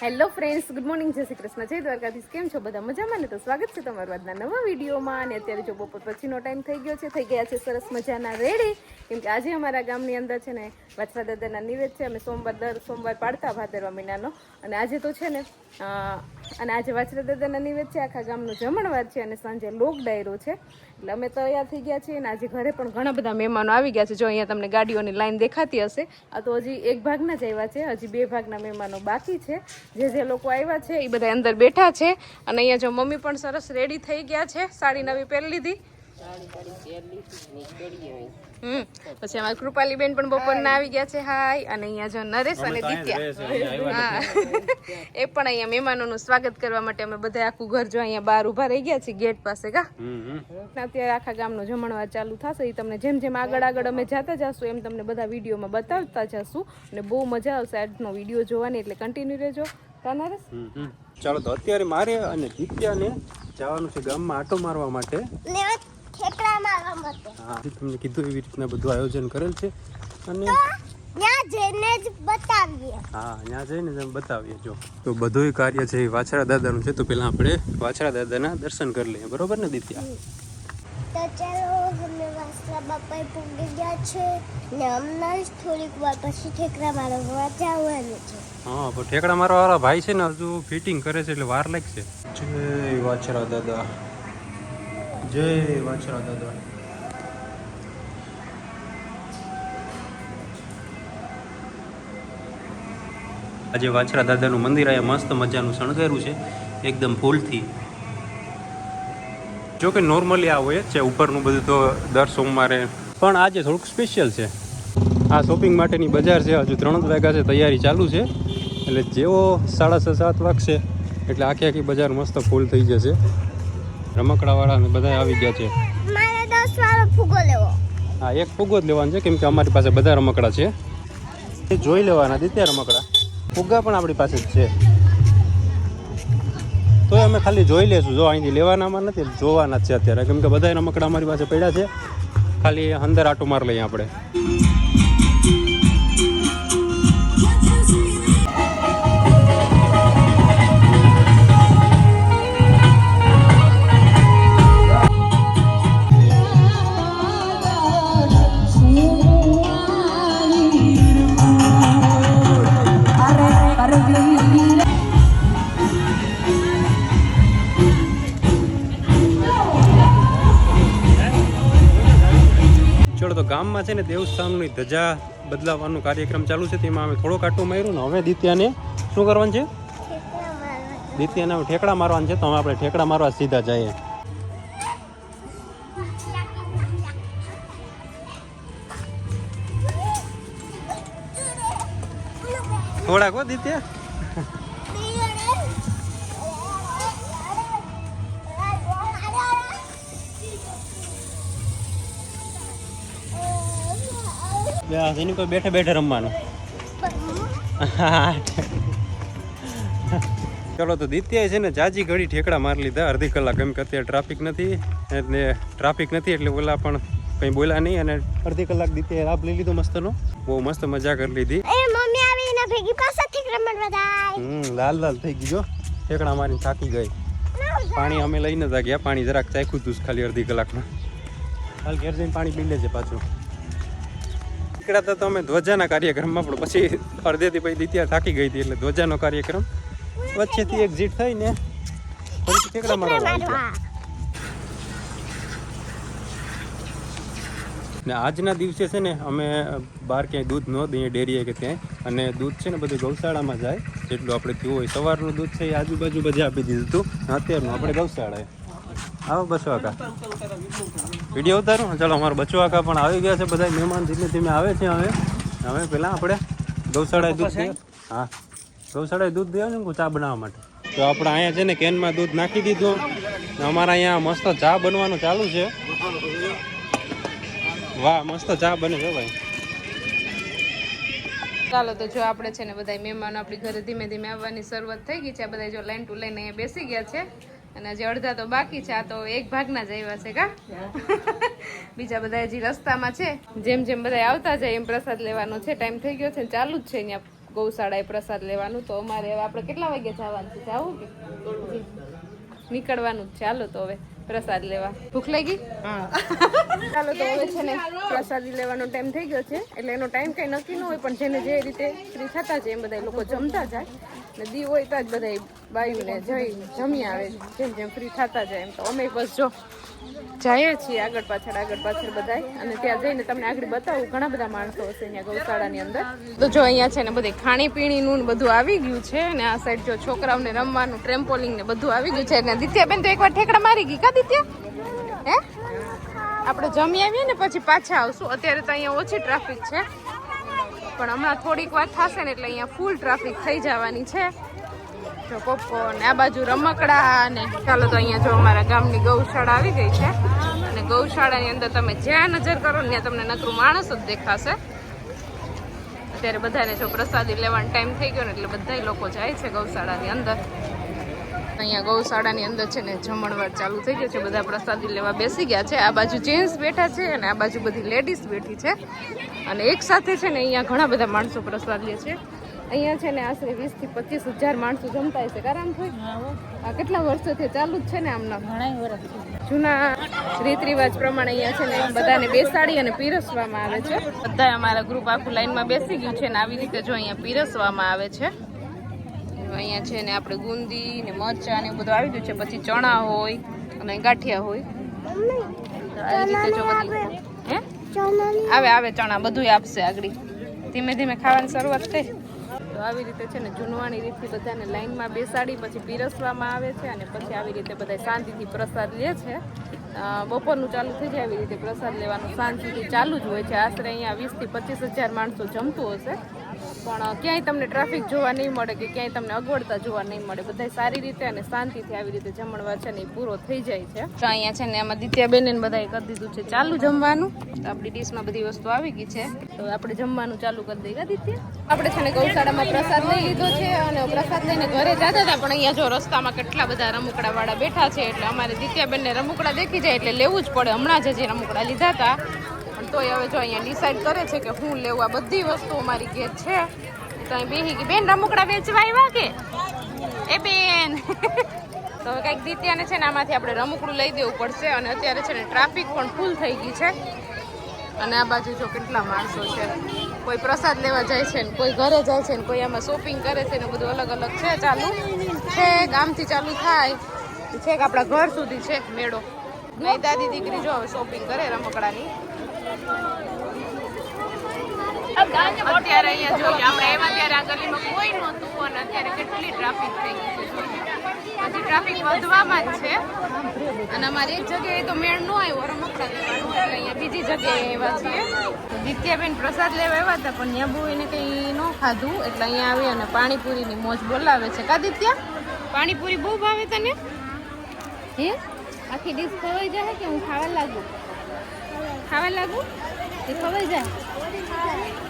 Hello friends good morning જય શ્રી કૃષ્ણ. જય દ્વારકાધીશ. કેમ છો બધા? મજામાં ને? તો સ્વાગત છે તમારું આજના નવા વિડીયોમાં. અને અત્યારે જો બપોર પછીનો ટાઈમ થઈ ગયો છે, થઈ ગયા છે સરસ મજાના રેડી. કેમ કે આજે અમારા ગામની અંદર છે ને, વાછવા દાદાના નિવેદ છે. અમે સોમવાર દર સોમવાર પાડતા ભાદરવા મહિનાનો. અને આજે તો છે ને અને આજે વાછરા દાદાના નિવેદ છે. આખા ગામનો જમણવાર છે અને સાંજે લોક ડાયરો છે. એટલે અમે તૈયાર થઈ ગયા છીએ અને આજે ઘરે પણ ઘણા બધા મહેમાનો આવી ગયા છે. જો અહીંયા તમને ગાડીઓની લાઈન દેખાતી હશે. આ તો હજી એક ભાગના જ આવ્યા છે. હજી બે ભાગના મહેમાનો બાકી છે. જે જે લોકો આવ્યા છે એ બધા અંદર બેઠા છે. અને અહીંયા જો મમ્મી પણ સરસ રેડી થઈ ગયા છે. સાડી નવી પહેરી લીધી. પછી અમારા કૃપાલી બેન પણ બપોરના આવી ગયા છે. હાય અને અહીંયા જો નરેશ અને દિત્યા. હા. એ પણ અહીંયા મહેમાનોનું સ્વાગત કરવા માટે અમે બધા આખું ઘર જો અહીંયા બહાર ઊભા રહી ગયા છીએ ગેટ પાસે કા? અત્યારે આખા ગામનો જમણવાર ચાલુ થશે. એ તમને જેમ જેમ આગળ આગળ અમે જતા જશું એમ તમને બધા વિડીયોમાં બતાવતા જશું. અને બહુ મજા આવશે આજનો વીડિયો જોવાની એટલે કન્ટિન્યુ રહેજો. ચાલો તો અત્યારે મારે અને દિત્યાને જવાનું છે ગામમાં આટો મારવા માટે. તમને કીધું એવી રીતના બધું આયોજન કરેલ છે. અને ત્યાં જઈને જ બતાવીએ. હા ત્યાં જઈને જ બતાવીએ જો. તો બધું કાર્ય છે એ વાછરા દાદાનું છે તો પહેલાં આપણે વાછરા દાદાના દર્શન કરી લઈએ. બરોબર ને દિત્યા? તો ચાલો અમે વાસલા બાપા પૂગી ગયા છે ને હમણાં જ થોડીક વાર પછી ઠેકડા મારવા જવાનું છે. હા પણ ઠેકડા મારવા વાળા ભાઈ છે ને હજુ ફિટિંગ કરે છે એટલે વાર લાગશે. જય વાછરા દાદા જય વાછરા દાદા. આજે વાછરા દાદાનું મંદિર અહીંયા મસ્ત મજાનું શણગાર્યું છે, એકદમ ફૂલથી. જો કે નોર્મલી આ હોય જ છે, ઉપરનું બધું તો દર સોમવારે. પણ આજે થોડુંક સ્પેશિયલ છે. આ શોપિંગ માટેની બજાર છે, હજુ ત્રણ વાગ્યા છે, તૈયારી ચાલુ છે. એટલે જેવો સાડા છ સાત વાગશે, એટલે આખી આખી બજાર મસ્ત ફૂલ થઈ જશે. રમકડાવાળા ને બધા આવી ગયા છે. મારે દસ વાળો ફૂગો લેવો. હા એક ફુગો જ લેવાનો છે કેમ કે અમારી પાસે બધા રમકડા છે. એ જોઈ લેવાના દીત્યા રમકડા. ફુગ્ગા પણ આપણી પાસે જ છે. તો અમે ખાલી જોઈ લેશું જો અહીંથી લેવાનામાં નથી જોવાના છે અત્યારે. કેમ કે બધા રમકડા અમારી પાસે પડ્યા છે. ખાલી અંદર આટો માર લઈએ આપણે. ગામમાં છે ને દેવસ્થાનની ધજા બદલાવવાનો કાર્યક્રમ ચાલુ છે, તેમાં અમે થોડો આટો માર્યું ને હવે દિત્યાને શું કરવાનું છે? દિત્યાને ઠેકડા મારવાનું છે, તો હવે આપણે ઠેકડા મારવા સીધા જઈએ. થોડાક હો દિત્યા. એની કોઈ બેઠે બેઠે રમવાનું. ચલો તો દિત્યાએ છે ને જાજી ઘડી ઠેકડા મારી લીધા. અડધી કલાક એમ કે અત્યારે ટ્રાફિક નથી. એટલે ટ્રાફિક નથી એટલે ઓલા પણ કંઈ બોલ્યા નહીં અને અડધી કલાક દિત્યાએ લાભ લઈ લીધો મસ્તનો. બહુ મસ્ત મજા કરી લીધી. હમ લાલ લાલ થઈ ગયો ઠેકડા મારીને થાકી ગઈ. પાણી અમે લઈને ગયા. પાણી જરાક ચાખ્યું હતું ખાલી અડધી કલાકમાં. હાલ ઘેર જઈને પાણી પી લેજે પાછું. નીકળ્યા તો અમે ધ્વજાના કાર્યક્રમમાં પણ પછી અડધેથી પછી દિત્યા થાકી ગઈ હતી એટલે ધ્વજાનો કાર્યક્રમ વચ્ચેથી એક ફરીથી ઠેકડા આવી ગયા. મારવા ને આજના દિવસે છે ને અમે બહાર ક્યાંય દૂધ ન દઈએ ડેરીએ કે ત્યાં. અને દૂધ છે ને બધું ગૌશાળામાં જાય. જેટલું આપણે પીવું હોય સવારનું દૂધ છે એ આજુબાજુ બધે આપી દીધું હતું. અત્યારનું આપણે ગૌશાળાએ. આવો બચો કાકા વીડિયો ઉતારું. ચાલો અમારા બચો કાકા પણ આવી ગયા છે બધા મહેમાન ધીમે ધીમે આવે છે હવે. હવે પહેલાં આપણે ગૌશાળાએ દૂધ છે હા. ગૌશાળાએ દૂધ દે ને ચા બનાવવા માટે? તો આપણે અહીંયા છે ને કેનમાં દૂધ નાખી દીધું. અમારા અહીંયા મસ્ત ચા બનવાનું ચાલુ છે. વાહ મસ્ત ચા બને છે ભાઈ. ચાલો તો જો આપણે છે ને બધા મહેમાનો આપણી ઘરે ધીમે ધીમે આવવાની શરૂઆત થઈ ગઈ છે. બધા જો લાઈન ટુ લાઈન બેસી ગયા છે. અને હજી અડધા તો બાકી છે. આ તો એક ભાગના જ આવ્યા છે કા? બીજા બધા હજી રસ્તામાં છે. જેમ જેમ બધા આવતા જાય એમ પ્રસાદ લેવાનો છે. ટાઈમ થઈ ગયો છે ચાલુ જ છે અહીંયા ગૌશાળાએ પ્રસાદ લેવાનું. તો અમારે હવે આપણે કેટલા વાગે જવાનું છે? જવું કે? નીકળવાનું જ હાલો તો હવે. પ્રસાદ લેવા. ભૂખ લાગી? ચાલો, તો હવે છે ને પ્રસાદી લેવાનો ટાઈમ થઈ ગયો છે. એટલે એનો ટાઈમ કઈ નક્કી ન હોય, પણ જેને જે રીતે ફ્રી થતા જાય એમ બધા લોકો જમતા જાય. ને દી હોય તો જ બધા બાયુને જઈ જમી આવે, જેમ જેમ ફ્રી થતા જાય, એમ તો અમે બસ જો. જઈએ છીએ આગળ પાછળ આગળ પાછળ બધા અને ત્યાં જઈને તમને આગળ બતાવું, ઘણા બધા માણસો હશે અહીંયા ગૌશાળાની અંદર. તો જો અહીંયા છે ને બધી ખાણીપીણીનું બધું આવી ગયું છે, અને આ સાઈડ જો છોકરાઓને રમવાનું ટ્રેમ્પોલિંગ ને બધું આવી ગયું છે. અને દિત્યાબેન તો એકવાર ઠેકડા મારી ગઈ, કા દિત્યા? હે? આપણે જમી આવીએ ને પછી પાછા આવશું. અત્યારે તો અહીંયા ઓછી ટ્રાફિક છે. પણ હમણાં થોડીક વાર થશે ને એટલે અહીંયા ફૂલ ટ્રાફિક થઈ જવાની છે. જો પોપકોર્ન આ બાજુ રમકડા ને ચાલો તો અહીંયા જો અમારા ગામની ગૌશાળા આવી ગઈ છે. અને ગૌશાળાની અંદર તમે જ્યાં નજર કરો ને ત્યાં તમને નકરું માણસ જ દેખાશે. અત્યારે બધાને જો પ્રસાદી લેવાનો ટાઈમ થઈ ગયો ને એટલે બધા લોકો જાય છે ગૌશાળાની અંદર. અહીંયા ગૌશાળાની અંદર છે ને જમણવાર ચાલુ થઈ ગયો છે. બધા પ્રસાદી લેવા બેસી ગયા છે. આ બાજુ જેન્ટ્સ બેઠા છે અને આ બાજુ બધી લેડીઝ બેઠી છે. અને એક સાથે છે ને અહીંયા ઘણા બધા માણસો પ્રસાદ લે છે. અહીંયા છે ને આશરે વીસથી પચીસ હજાર માણસો જમતા હશે કારણ થઈ આ કેટલા વર્ષોથી ચાલુ જ છે ને આમના? જૂના રીત રિવાજ પ્રમાણે અહીંયા છે ને બધાને બેસાડી અને પીરસવામાં આવે છે. બધા અમારા ગ્રુપ આખું લાઈનમાં બેસી ગયું છે ને આવી રીતે જો અહીંયા પીરસવામાં આવે છે. અહીંયા છે ને આપણે ગુંદી ને મરચા ને એવું બધું આવી ગયું છે પછી ચણા હોય અને ગાંઠિયા હોય. આવી રીતે જો બધી હે? આવે. આવે ચણા બધું આપશે આગળ. ધીમે ધીમે ખાવાની શરૂઆત થઈ. તો આવી રીતે છે ને જૂનવાણી રીતથી બધાને લાઈનમાં બેસાડી, પછી પીરસવામાં આવે છે અને પછી આવી રીતે બધા શાંતિથી પ્રસાદ લે છે. બપોરનું ચાલુ થઈ જાય, આવી રીતે પ્રસાદ લેવાનું સુધી ચાલુ જ હોય છે. આશરે અહીંયા વીસથી પચીસ હજાર માણસો જમતું હશે. પણ ક્યાંય તમને ટ્રાફિક જોવા નહીં મળે કે ક્યાંય તમને અગવડતા જોવા નહીં મળે. બધા સારી રીતે અને શાંતિથી આવી રીતે જમણવાર છે ને એ પૂરો થઈ જાય છે. તો અહીંયા છે ને આમાં દિત્યાબેન ને બધાએ કરી દીધું છે ચાલુ જમવાનું. તો આપણી ડીશમાં બધી વસ્તુ આવી ગઈ છે. તો આપણે જમવાનું ચાલુ કરી દઈએ દિત્યા? આપણે છે ને ગૌશાળામાં પ્રસાદ લઈ લીધો છે અને પ્રસાદ લઈને ઘરે જતા હતા, પણ અહીંયા જો રસ્તામાં કેટલા બધા રમકડા વાળા બેઠા છે, એટલે અમારે દિત્યાબેનને રમકડા દેખી જાય એટલે લેવું જ પડે. હમણાં જ હજી રમકડા લીધા હતા. તોય હવે જો અહીંયા ડિસાઈડ કરે છે કે હું લેવું, આ બધી વસ્તુઓ મારી ઘેર છે. તો અહીં બેહી ગઈ. બેન, રમકડા વેચવા આવ્યા કે? એ બેન. તો હવે કંઈક દિત્યાને છે ને આમાંથી આપણે રમકડું લઈ દેવું પડશે અને અત્યારે છે ને ટ્રાફિક પણ ફૂલ થઈ ગઈ છે. અને આ બાજુ જો કેટલા માણસો છે. કોઈ પ્રસાદ લેવા જાય છે ને, કોઈ ઘરે જાય છે ને, કોઈ આમાં શોપિંગ કરે છે ને, બધું અલગ અલગ છે ચાલુ. છે, ગામથી ચાલુ થાય. છેક આપણા ઘર સુધી છે મેળો. નહીં, દાદી દીકરી જો હવે શોપિંગ કરે રમકડાની. અત્યારે અહીંયા જોઈએ. આપણે એવા ત્યારે આ ગલીમાં કોઈ નહોતું અને અત્યારે કેટલી ટ્રાફિક થઈ ગઈ છે હજી ટ્રાફિક વધવામાં જ છે. અને અમારે એક જગ્યાએ તો મેળ ન આવ્યો રમકડા લેવાનું એટલે અહીંયા બીજી જગ્યાએ એવા છીએ. દિત્યાબેન પ્રસાદ લેવા આવ્યા હતા પણ ત્યાં બહુ એને કંઈ ન ખાધું. એટલે અહીંયા આવી અને પાણીપુરીની મોજ બોલાવે છે. કા દિત્યા? પાણીપુરી બહુ ભાવે તને? હે? આખી ડીશ ખવાઈ જાય કે હું ખાવા લાગુ? ખાવા લાગુ? એ ખવાઈ જાય?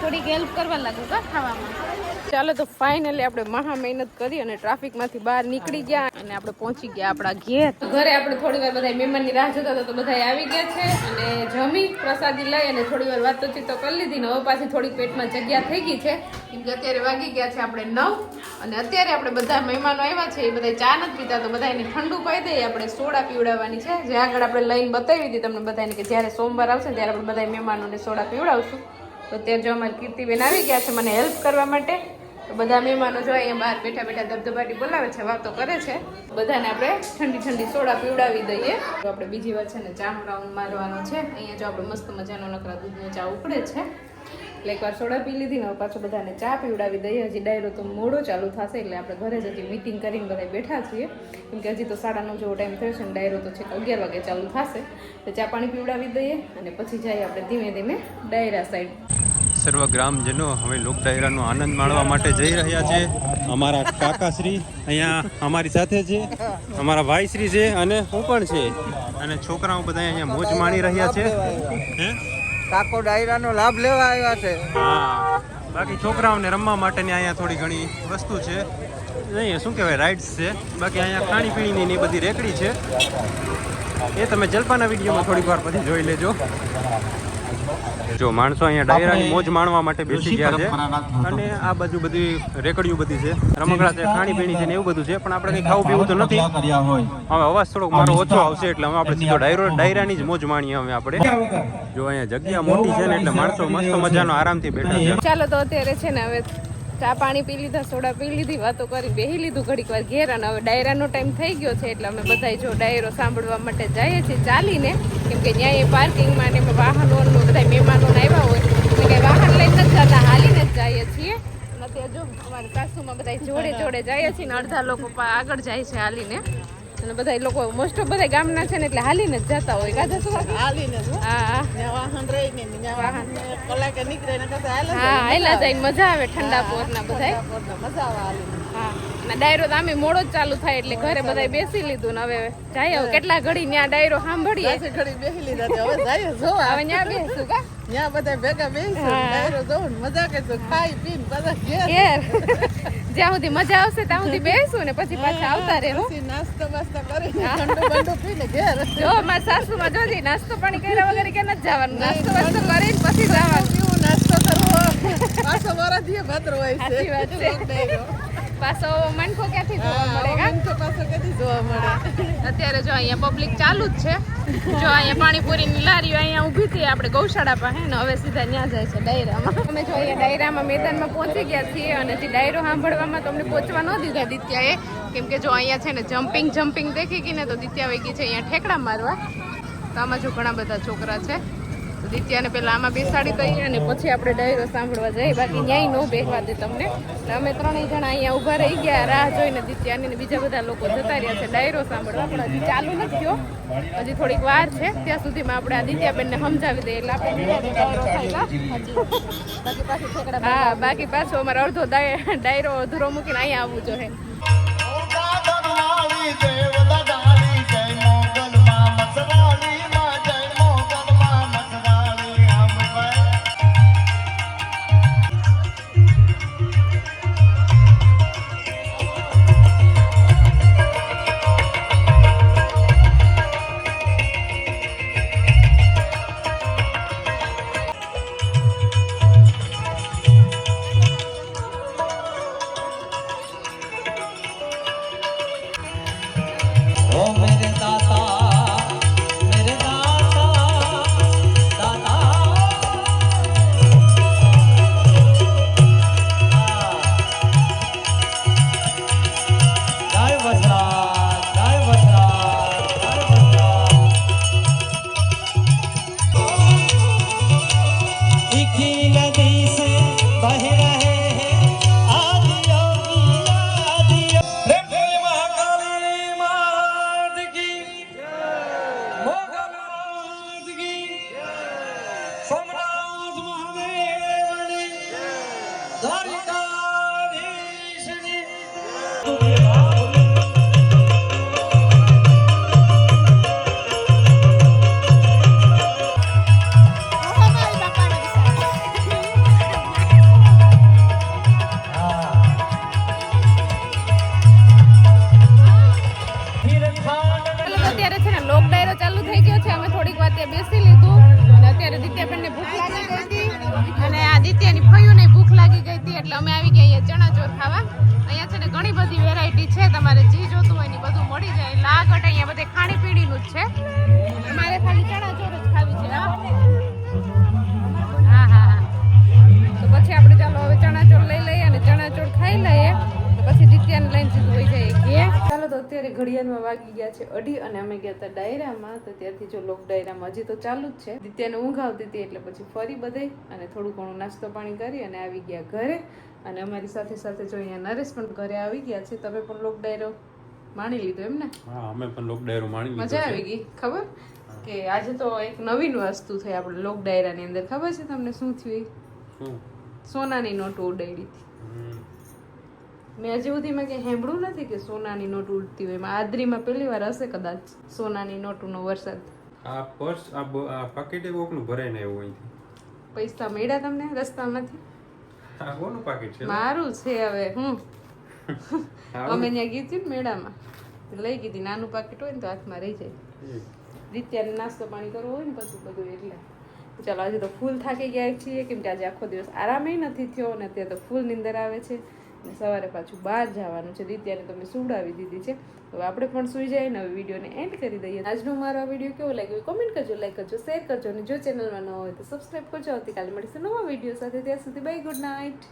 થોડીક હેલ્પ કરવા લાગુ કા ખાવામાં? ચાલો તો ફાઇનલી આપણે મહા મહેનત કરી અને ટ્રાફિકમાંથી બહાર નીકળી ગયા અને આપણે પહોંચી ગયા આપણા ઘેર. ઘરે આપણે થોડી વાર બધા મહેમાનની રાહ જોતા હતા તો બધા આવી ગયા છે અને જમી, પ્રસાદી લઈ અને થોડી વાર વાતચીત તો કરી લીધી ને હવે પાછી થોડી પેટમાં જગ્યા થઈ ગઈ છે. કેમ કે અત્યારે વાગી ગયા છે આપણે નવ અને અત્યારે આપણે બધા મહેમાનો આવ્યા છે, એ બધા ચા નથી પીતા તો બધા એને ઠંડુ પાઈ દઈએ, આપણે સોડા પીવડાવવાની છે. જે આગળ આપણે લઈને બતાવી હતી તમને બધાને કે જ્યારે સોમવાર આવશે ત્યારે આપણે બધા મહેમાનોને સોડા પીવડાવશું. તો ત્યાં જો અમારી કીર્તિબેન આવી ગયા છે મને હેલ્પ કરવા માટે. તો બધા મહેમાનો જો અહીંયા બહાર બેઠા બેઠા ધબધબાટી બોલાવે છે, વાતો કરે છે. બધાને આપણે ઠંડી ઠંડી સોડા પીવડાવી દઈએ. તો આપણે બીજી વાર છે ને ચાનો રાઉન્ડ મારવાનો છે. અહીંયા જો આપણે મસ્ત મજાનો નકરા દૂધનો ચા ઉકળે છે. એટલે એકવાર સોડા પી લીધી ને પાછું બધાને ચા પીવડાવી દઈએ. હજી ડાયરો તો મોડો ચાલુ થશે એટલે આપણે ઘરે જ હજી મિટિંગ કરીને બધા બેઠા છીએ. કેમ કે હજી તો સાડા નવ જેવો ટાઈમ થયો છે ને ડાયરો તો છે કે અગિયાર વાગે ચાલુ થશે. તો ચા પાણી પીવડાવી દઈએ અને પછી જઈએ આપણે ધીમે ધીમે ડાયરા સાઈડ સર્વ ગ્રામજનો હવે લોક ડાયરાનો આનંદ માણવા માટે જઈ રહ્યા છે. અમારા કાકાશ્રી અહીંયા અમારી સાથે છે. અમારા ભાઈશ્રી છે અને હું પણ છે. અને છોકરાઓ બધા અહીંયા મોજ માણી રહ્યા છે. હે? કાકો ડાયરાનો લાભ લેવા આવ્યા છે. બાકી છોકરાઓને રમવા માટેની અહીંયા થોડી ઘણી વસ્તુ છે. નહીં શું કહેવાય રાઇડ્સ છે. બાકી અહીંયા ખાણીપીણીની એ બધી રેકડી છે. એ તમે જલપાના વિડીયોમાં થોડીક વાર પછી જોઈ લેજો. જો માણસો અહીંયા ડાયરાની મોજ માણવા માટે બેસી ગયા છે. અને આ બાજુ બધી રેકડીઓ બધી છે. રમકડા છે ખાણીપીણી છે ને એવું બધું છે પણ આપણે કંઈ ખાવું પીવું તો નથી. હવે અવાજ થોડોક મારો ઓછો આવશે એટલે હવે આપણે સીધો ડાયરો ડાયરાની જ મોજ માણીએ હવે આપણે. જો અહીંયા જગ્યા મોટી છે ને એટલે માણસો મસ્ત મજાનો આરામથી બેઠા છે. ચાલો તો અત્યારે છે ને હવે ચા પાણી પી લીધા, સોડા પી લીધી, વાતો કરી, બેહી લીધું ઘડીક વાર ઘેર અને હવે ડાયરાનો ટાઈમ થઈ ગયો છે એટલે અમે બધા જો ડાયરો સાંભળવા માટે જઈએ છીએ ચાલીને, કેમ કે ત્યાં એ પાર્કિંગમાં ને વાહનો બધા મહેમાનો આવ્યા હોય એટલે વાહન લઈને જ જતા, હાલીને જ જઈએ છીએ. અત્યારે જો અમારા સાસુમાં બધા જોડે જોડે જઈએ છીએ ને અડધા લોકો આગળ જાય છે હાલીને. અને બધા લોકો મોસ્ટ ઓફ બધા ગામના છે ને એટલે હાલીને જ જતા હોય. કાજે શું હાલીને હા. વાહન રહીને ને વાહન. કલાકે નીકળે ને હાલે હા હાયલા જાય મજા આવે ઠંડા પોરના બધા મજા આવે હાલીને. હા. ડાયરો તો આમે મોડો જ ચાલુ થાય એટલે ઘરે બધા બેસી લીધું ને હવે. જાય હવે કેટલા ઘડી ત્યાં ડાયરો સાંભળીએ. ઘડી બેસી લીધા હવે જાય જો હવે ત્યાં બેસું કા? ત્યાં બધા ભેગા બેસી ડાયરો જોઉં મજા કરશું. ખાઈ પીને બધા ઘેર. જ્યાં સુધી મજા આવશે ત્યાં સુધી બેસું ને પછી પાછા આવતા રહેવું. નાસ્તો બાસ્તો કરીને ઠંડુ બંડુ પીને ઘેર. જો મારા સાસુમાં જોજી નાસ્તો પાણી કર્યા વગર કે નથી જવાનું? નાસ્તો બાસ્તો કરીને પછી જવાનું. નાસ્તો કરવો. પાછો વરસ দিয়ে ભદ્ર હોય છે. વાત છે. પાછો મનખો ક્યાંથી જોવા મળે તો પાછો કદી જોવા મળે? અત્યારે જો અહીંયા પબ્લિક ચાલુ જ છે. જો અહીંયા પાણીપુરીની લારીઓ અહીંયા ઊભી હતી આપણે ગૌશાળા પાસે ને? હવે સીધા ત્યાં જાય છે ડાયરામાં. અમે જો અહીંયા ડાયરામાં મેદાનમાં પહોંચી ગયા છીએ અને જે ડાયરો સાંભળવામાં તો અમને પહોંચવા ન દીધા દિત્યાએ કેમ કે જો અહીંયા છે ને જમ્પિંગ જમ્પિંગ દેખી ગઈ ને તો દિત્યા વહી ગઈ છે અહીંયા ઠેકડા મારવા. તો આમાં જો ઘણા બધા છોકરા છે. દિત્યાને પહેલાં આમાં બેસાડી દઈએ અને પછી આપણે ડાયરો સાંભળવા જઈએ. બાકી ન્યાય ન બેસવા દે તમને. અમે ત્રણેય જણા અહીંયા ઊભા રહી ગયા રાહ જોઈને દિત્યાને ને બીજા બધા લોકો જતા રહ્યા છે ડાયરો સાંભળવા. પણ હજી ચાલુ નથી થયો હજી થોડીક વાર છે. ત્યાં સુધીમાં આપણે આ દિત્યાબેનને સમજાવી દઈએ એટલે આપણે હા બાકી પાછો અમારો અડધો ડાય- ડાયરો અધૂરો મૂકીને અહીંયા આવવું જોઈએ. છે. અમારે ખાલી ચણા ચોર જ ખાવી છે. હા. હા તો પછી આપણે ચાલો હવે ચણા ચોર લઈ લઈએ અને ચણા ચોર ખાઈ લઈએ. તો પછી દિત્યાને લઈને સીધું વહી જઈએ કે ચાલો તો અત્યારે ઘડિયાળમાં વાગી ગયા છે અઢી અને અમે ગયા હતા ડાયરામાં. તો ત્યાંથી જો લોક ડાયરામાં હજી તો ચાલુ જ છે. દિત્યાને ઊંઘ આવતી હતી એટલે પછી ફરી બધે અને થોડું ઘણું નાસ્તો પાણી કરી અને આવી ગયા ઘરે. અને અમારી સાથે સાથે જો અહીંયા નરેશ પણ ઘરે આવી ગયા છે. તમે પણ લોક ડાયરો માણી લીધું એમ ને હા અમે પણ લોક ડાયરો માણી લીધો મજા આવી ગઈ ખબર? કે આજે તો એક નવીન વસ્તુ થઈ આપણે લોક ડાયરાની અંદર. ખબર છે તમને શું થયું? સોનાની નોટ ઉડાડી હતી. મેં હજી સુધીમાં કંઈ સાંભળ્યું નથી કે સોનાની નોટ ઉડતી હોય. એમાં આદરીમાં પહેલી વાર હશે કદાચ સોનાની નોટનો વરસાદ. આ પર્સ આ પાકીટ એ કોકનું ભરાઈને આવ્યું અહીંથી. પૈસા મળ્યા તમને? રસ્તામાંથી? આ કોનું પાકીટ છે? મારું છે હવે હું? અમે ત્યાં ગઈ ને મેળામાં. લઈ ગઈ નાનું પાકીટ હોય ને તો હાથમાં રહી જાય. એ. નાસ્તો પાણી કરવો હોય ને પછી બધું એટલે. ચાલો આજે તો ફૂલ થાકી ગયા છીએ કેમ કે આજે આખો દિવસ આરામે નથી થયો અને અત્યારે તો ફૂલ નીંદર આવે છે. અને સવારે પાછું બહાર જવાનું છે. દિત્યાને તમે સુવડાવી દીધી છે. હવે આપણે પણ સુઈ જાય ને હવે વિડીયોને એન્ડ કરી દઈએ. આજનો મારો આ વીડિયો કેવો લાગ્યો કોમેન્ટ કરજો લાઈક કરજો શેર કરજો. અને જો ચેનલમાં ન હોય તો સબસ્ક્રાઈબ કરજો. આવતીકાલે મળીશું નવા વીડિયો સાથે. ત્યાં સુધી બાય ગુડ નાઇટ